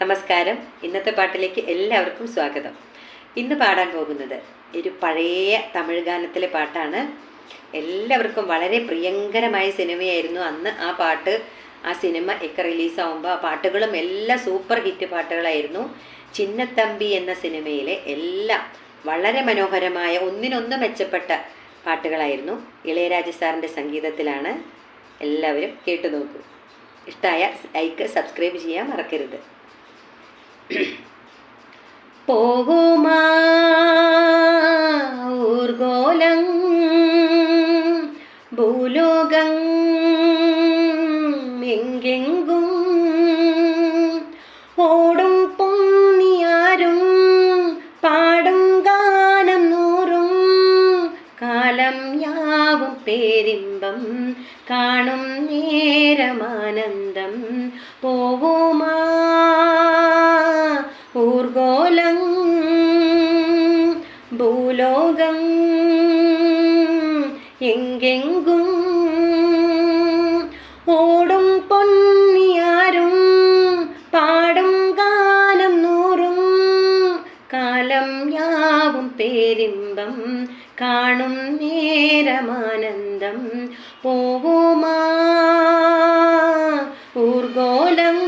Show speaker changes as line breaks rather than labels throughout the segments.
നമസ്കാരം. ഇന്നത്തെ പാട്ടിലേക്ക് എല്ലാവർക്കും സ്വാഗതം. ഇന്ന് പാടാൻ പോകുന്നത് ഒരു പഴയ തമിഴ് ഗാനത്തിലെ പാട്ടാണ്. എല്ലാവർക്കും വളരെ പ്രിയങ്കരമായ സിനിമയായിരുന്നു അന്ന് ആ പാട്ട്. ആ സിനിമ ഒക്കെ റിലീസാവുമ്പോൾ ആ പാട്ടുകളും എല്ലാം സൂപ്പർ ഹിറ്റ് പാട്ടുകളായിരുന്നു. ചിന്നത്തമ്പി എന്ന സിനിമയിലെ എല്ലാം വളരെ മനോഹരമായ ഒന്നിനൊന്ന് മെച്ചപ്പെട്ട പാട്ടുകളായിരുന്നു. ഇളയരാജ സാറിന്റെ സംഗീതത്തിലാണ്. എല്ലാവരും കേട്ടു നോക്കൂ. ഇഷ്ടമായ ലൈക്ക് സബ്സ്ക്രൈബ് ചെയ്യാൻ മറക്കരുത്. പോകുമാ ഭൂലോകം എങ്കെങ്കും. ഓടും പൊന്നിയാരും പാടും ഗാനം നൂറും. കാലം യാവും പേരിമ്പം കാണും നേരമാനന്ദം. പോവുമാ ഊർഗോലം ഭൂലോകം എങ്കെങ്കും ഓടും പൊന്നിയാരും പാടും കാലം നൂറും കാലം യാവും പേരിമ്പം കാണും നേരമാനന്ദം. പോവുമാ ഊർഗോലം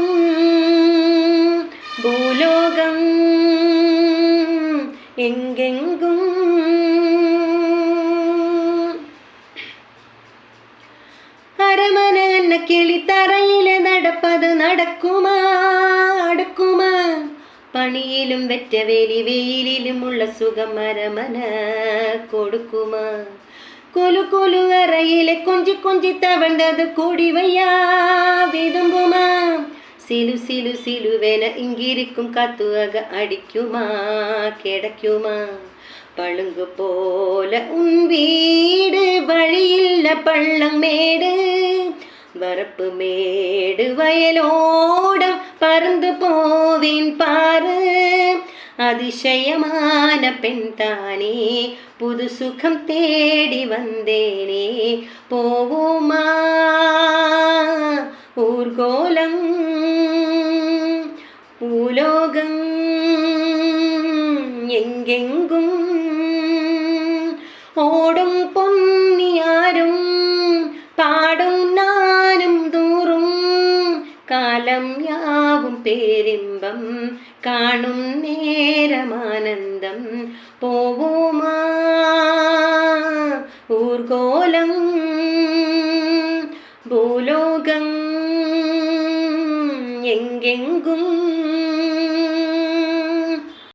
ഭൂലോകം എങ്കെങ്കും അരമന എന്ന കിളിത്തറയില് നടപ്പത് നടക്കുമാ അടുക്കുമാ പണിയിലും വെറ്റവേലി വെയിലിലുമുള്ള സുഖം അരമന കൊടുക്കുമാ കൊലു കൊലു അറയിലെ കൊഞ്ചി കൊഞ്ചി തവണ്ടത് കൂടിവയ്യാ വിതുമ്പുമാ சிலு சிலு சிலுவென இங்கிருக்கும் கத்துவக அடிக்குமா கிடைக்குமா? பழுங்கு போல உன் வீடு வழியில் பள்ளம் மேடு வரப்பு மேடு வயலோடம் பறந்து போவேன் பாரு அதிசயமான பெண் தானே புது சுகம் தேடி வந்தேனே போவோம் பூலோகம் எங்கெங்கும் ഓടും പൊന്നിയാരും പാടും നാനും ദൂറും കാലം യാവും പേരിമ്പം കാണും നേരമാനന്ദം പോവുമാ ഊർഗോലം ഭൂലോകം എങ്കെങ്കും